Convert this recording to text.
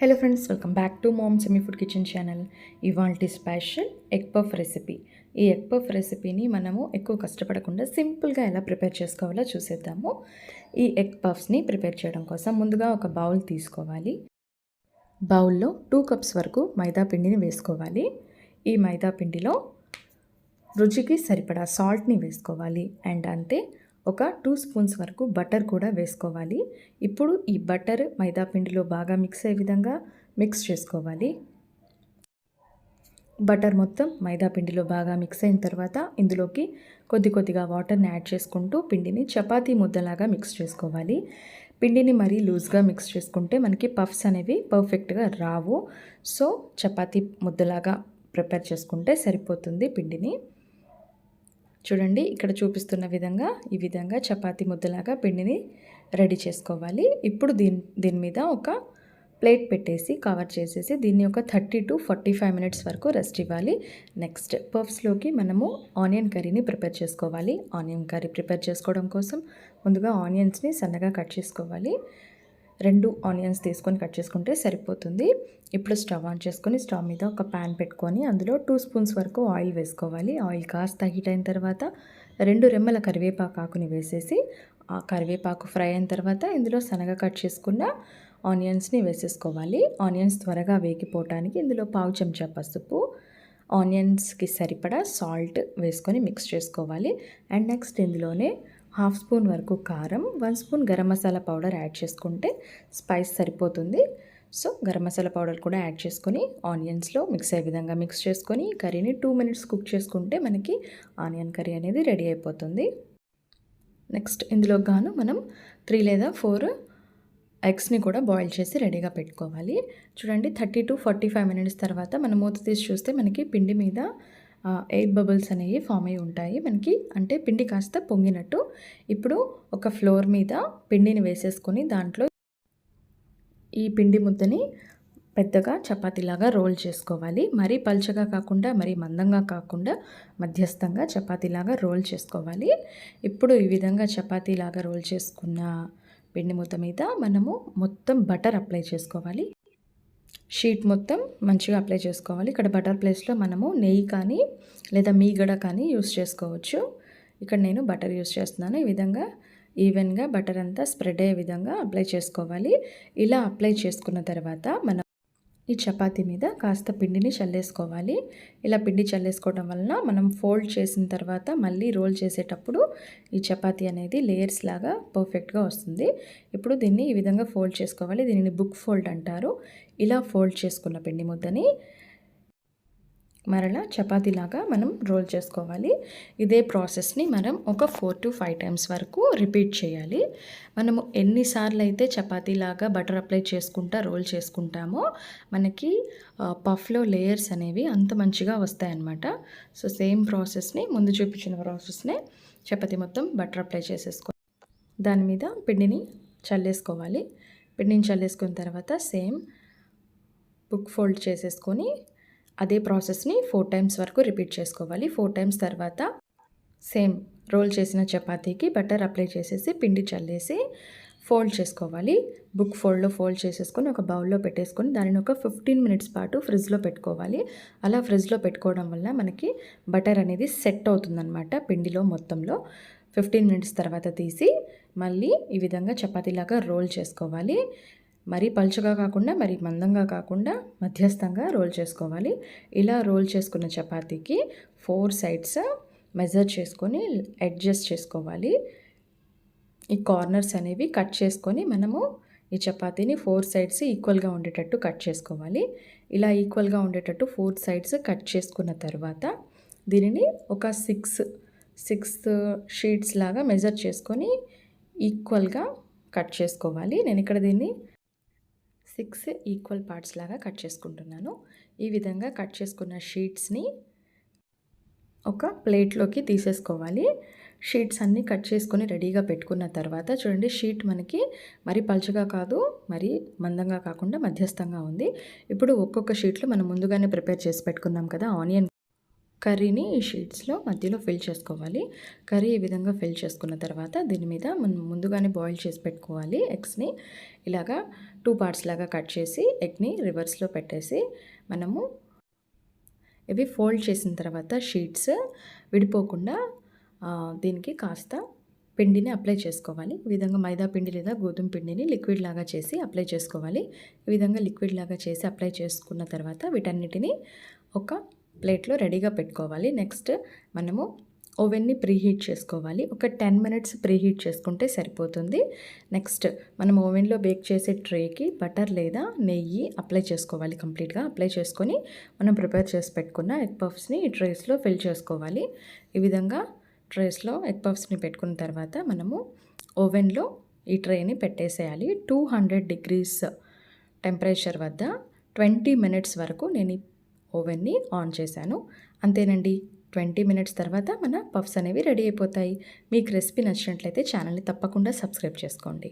Hello friends welcome back to mom semi food kitchen channel ఇవాల్టి special egg puff recipe ఈ egg puff రెసిపీని మనము ఎక్కువ కష్టపడకుండా సింపుల్గా ఎలా ప్రిపేర్ చేసుకోవాలో చూసేద్దాము. ఈ ఎగ్ పఫ్స్ని ప్రిపేర్ చేయడం కోసం ముందుగా ఒక బౌల్ తీసుకోవాలి. బౌల్లో టూ కప్స్ వరకు మైదా పిండిని వేసుకోవాలి. ఈ మైదా పిండిలో రుచికి సరిపడా సాల్ట్ని వేసుకోవాలి. అండ్ అంతే ఒక టూ స్పూన్స్ వరకు బటర్ కూడా వేసుకోవాలి. ఇప్పుడు ఈ బటర్ మైదా పిండిలో బాగా మిక్స్ అయ్యే విధంగా మిక్స్ చేసుకోవాలి. బటర్ మొత్తం మైదా పిండిలో బాగా మిక్స్ అయిన తర్వాత ఇందులోకి కొద్ది కొద్దిగా వాటర్ని యాడ్ చేసుకుంటూ పిండిని చపాతీ ముద్దలాగా మిక్స్ చేసుకోవాలి. పిండిని మరీ లూజ్గా మిక్స్ చేసుకుంటే మనకి పఫ్స్ అనేవి పర్ఫెక్ట్గా రావు. సో చపాతీ ముద్దలాగా ప్రిపేర్ చేసుకుంటే సరిపోతుంది పిండిని. చూడండి ఇక్కడ చూపిస్తున్న విధంగా ఈ విధంగా చపాతి ముద్దలాగా పిండిని రెడీ చేసుకోవాలి. ఇప్పుడు దీని దీని మీద ఒక ప్లేట్ పెట్టేసి కవర్ చేసేసి దీన్ని ఒక thirty to forty five minutes వరకు రెస్ట్ ఇవ్వాలి. నెక్స్ట్ పఫ్స్లోకి మనము ఆనియన్ కర్రీని ప్రిపేర్ చేసుకోవాలి. ఆనియన్ కర్రీ ప్రిపేర్ చేసుకోవడం కోసం ముందుగా ఆనియన్స్ని సన్నగా కట్ చేసుకోవాలి. రెండు ఆనియన్స్ తీసుకొని కట్ చేసుకుంటే సరిపోతుంది. ఇప్పుడు స్టవ్ ఆన్ చేసుకొని స్టవ్ మీద ఒక ప్యాన్ పెట్టుకొని అందులో టూ స్పూన్స్ వరకు ఆయిల్ వేసుకోవాలి. ఆయిల్ కాస్త హీట్ అయిన తర్వాత రెండు రెమ్మల కరివేపాకు ఆకుని వేసేసి ఆ కరివేపాకు ఫ్రై అయిన తర్వాత ఇందులో సన్నగా కట్ చేసుకున్న ఆనియన్స్ని వేసేసుకోవాలి. ఆనియన్స్ త్వరగా వేగిపోవటానికి ఇందులో పావు చెంచా పసుపు ఆనియన్స్కి సరిపడా సాల్ట్ వేసుకొని మిక్స్ చేసుకోవాలి. అండ్ నెక్స్ట్ ఇందులోనే హాఫ్ స్పూన్ వరకు కారం one spoon garam masala powder add చేసుకుంటే స్పైస్ సరిపోతుంది. సో గరం మసాలా పౌడర్ కూడా యాడ్ చేసుకొని ఆనియన్స్లో మిక్స్ అయ్యే విధంగా మిక్స్ చేసుకొని కర్రీని టూ మినిట్స్ కుక్ చేసుకుంటే మనకి ఆనియన్ కర్రీ అనేది రెడీ అయిపోతుంది. నెక్స్ట్ ఇందులో గాను మనం త్రీ లేదా ఫోర్ ఎగ్స్ని కూడా బాయిల్ చేసి రెడీగా పెట్టుకోవాలి. చూడండి thirty to forty five minutes తర్వాత మనం మూత తీసి చూస్తే మనకి పిండి మీద ఎయిర్ బబుల్స్ అనేవి ఫామ్ అయి ఉంటాయి. మనకి అంటే పిండి కాస్త పొంగినట్టు ఇప్పుడు ఒక ఫ్లోర్ మీద పిండిని వేసేసుకొని దాంట్లో ఈ పిండి ముద్దని పెద్దగా చపాతీలాగా రోల్ చేసుకోవాలి. మరీ పల్చగా కాకుండా మరీ మందంగా కాకుండా మధ్యస్థంగా చపాతీలాగా రోల్ చేసుకోవాలి. ఇప్పుడు ఈ విధంగా చపాతీలాగా రోల్ చేసుకున్న పిండి ముద్ద మీద మనము మొత్తం బటర్ అప్లై చేసుకోవాలి. షీట్ మొత్తం మంచిగా అప్లై చేసుకోవాలి. ఇక్కడ బటర్ ప్లేస్లో మనము నెయ్యి కానీ లేదా మీగడ కానీ యూస్ చేసుకోవచ్చు. ఇక్కడ నేను బటర్ యూస్ చేస్తున్నాను. ఈ విధంగా ఈవెన్గా బటర్ అంతా స్ప్రెడ్ అయ్యే విధంగా అప్లై చేసుకోవాలి. ఇలా అప్లై చేసుకున్న తర్వాత మనం ఈ చపాతీ మీద కాస్త పిండిని చల్లేసుకోవాలి. ఇలా పిండి చల్లేసుకోవడం వలన మనం ఫోల్డ్ చేసిన తర్వాత మళ్ళీ రోల్ చేసేటప్పుడు ఈ చపాతీ అనేది లేయర్స్ లాగా పర్ఫెక్ట్గా వస్తుంది. ఇప్పుడు దీన్ని ఈ విధంగా ఫోల్డ్ చేసుకోవాలి. దీనిని బుక్ ఫోల్డ్ అంటారు. ఇలా ఫోల్డ్ చేసుకున్న పిండి ముద్దని మరలా చపాతీలాగా మనం రోల్ చేసుకోవాలి. ఇదే ప్రాసెస్ని మనం ఒక ఫోర్ టు ఫైవ్ టైమ్స్ వరకు రిపీట్ చేయాలి. మనము ఎన్నిసార్లు అయితే చపాతీలాగా బటర్ అప్లై చేసుకుంటా రోల్ చేసుకుంటామో మనకి పఫ్లో లేయర్స్ అనేవి అంత మంచిగా వస్తాయన్నమాట. సో సేమ్ ప్రాసెస్ని ముందు చూపించిన ప్రాసెస్నే చపాతీ మొత్తం బటర్ అప్లై చేసేసుకో దాని మీద పిండిని చల్లేసుకోవాలి. పిండిని చల్లేసుకున్న తర్వాత సేమ్ బుక్ ఫోల్డ్ చేసేసుకొని అదే ప్రాసెస్ని ఫోర్ టైమ్స్ వరకు రిపీట్ చేసుకోవాలి. ఫోర్ టైమ్స్ తర్వాత సేమ్ రోల్ చేసిన చపాతీకి బటర్ అప్లై చేసేసి పిండి చల్లేసి ఫోల్డ్ చేసుకోవాలి. బుక్ ఫోల్డ్లో ఫోల్డ్ చేసేసుకొని ఒక బౌల్లో పెట్టేసుకొని దానిని ఒక ఫిఫ్టీన్ మినిట్స్ పాటు ఫ్రిడ్జ్లో పెట్టుకోవాలి. అలా ఫ్రిడ్జ్లో పెట్టుకోవడం వల్ల మనకి బటర్ అనేది సెట్ అవుతుందన్నమాట పిండిలో మొత్తంలో. ఫిఫ్టీన్ మినిట్స్ తర్వాత తీసి మళ్ళీ ఈ విధంగా చపాతీలాగా రోల్ చేసుకోవాలి. మరీ పలుచగా కాకుండా మరీ మందంగా కాకుండా మధ్యస్థంగా రోల్ చేసుకోవాలి. ఇలా రోల్ చేసుకున్న చపాతీకి ఫోర్ సైడ్స్ మెజర్ చేసుకొని అడ్జస్ట్ చేసుకోవాలి. ఈ కార్నర్స్ అనేవి కట్ చేసుకొని మనము ఈ చపాతీని ఫోర్ సైడ్స్ ఈక్వల్గా ఉండేటట్టు కట్ చేసుకోవాలి. ఇలా ఈక్వల్గా ఉండేటట్టు ఫోర్ సైడ్స్ కట్ చేసుకున్న తర్వాత దీనిని ఒక సిక్స్ సిక్స్ షీట్స్ లాగా మెజర్ చేసుకొని ఈక్వల్గా కట్ చేసుకోవాలి. నేను ఇక్కడ దీన్ని సిక్స్ ఈక్వల్ పార్ట్స్ లాగా కట్ చేసుకుంటున్నాను. ఈ విధంగా కట్ చేసుకున్న షీట్స్ని ఒక ప్లేట్లోకి తీసేసుకోవాలి. షీట్స్ అన్నీ కట్ చేసుకొని రెడీగా పెట్టుకున్న తర్వాత చూడండి షీట్ మనకి మరి పలుచగా కాదు మరి మందంగా కాకుండా మధ్యస్థంగా ఉంది. ఇప్పుడు ఒక్కొక్క షీట్లు మనం ముందుగానే ప్రిపేర్ చేసి పెట్టుకున్నాం కదా ఆనియన్ కర్రీని ఈ షీట్స్లో మధ్యలో ఫిల్ చేసుకోవాలి. కర్రీ ఈ విధంగా ఫిల్ చేసుకున్న తర్వాత దీని మీద మనం ముందుగానే బాయిల్ చేసి పెట్టుకోవాలి ఎగ్స్ని. ఇలాగా టూ పార్ట్స్ లాగా కట్ చేసి ఎగ్ని రివర్స్లో పెట్టేసి మనము ఇవి ఫోల్డ్ చేసిన తర్వాత షీట్స్ విడిపోకుండా దీనికి కాస్త పిండిని అప్లై చేసుకోవాలి. ఈ విధంగా మైదా పిండి లేదా గోధుమ పిండిని లిక్విడ్ లాగా చేసి అప్లై చేసుకోవాలి. ఈ విధంగా లిక్విడ్ లాగా చేసి అప్లై చేసుకున్న తర్వాత వీటన్నిటిని ఒక ప్లేట్లో రెడీగా పెట్టుకోవాలి. నెక్స్ట్ మనము ఓవెన్ని ప్రీహీట్ చేసుకోవాలి. ఒక టెన్ మినిట్స్ ప్రీహీట్ చేసుకుంటే సరిపోతుంది. నెక్స్ట్ మనం ఓవెన్లో బేక్ చేసే ట్రేకి బటర్ లేదా నెయ్యి అప్లై చేసుకోవాలి కంప్లీట్గా. అప్లై చేసుకొని మనం ప్రిపేర్ చేసి పెట్టుకున్న ఎగ్ పఫ్స్ని ఈ ట్రేస్లో ఫిల్ చేసుకోవాలి. ఈ విధంగా ట్రేస్లో ఎగ్ పఫ్స్ని పెట్టుకున్న తర్వాత మనము ఓవెన్లో ఈ ట్రేని పెట్టేసేయాలి. టూ హండ్రెడ్ డిగ్రీస్ టెంపరేచర్ వద్ద ట్వంటీ మినిట్స్ వరకు నేను ఓవెన్ని ఆన్ చేశాను. అంతేనండి. ట్వంటీ మినిట్స్ తర్వాత మన పఫ్స్ అనేవి రెడీ అయిపోతాయి. మీకు రెసిపీ నచ్చినట్లయితే ఛానల్ని తప్పకుండా సబ్స్క్రైబ్ చేసుకోండి.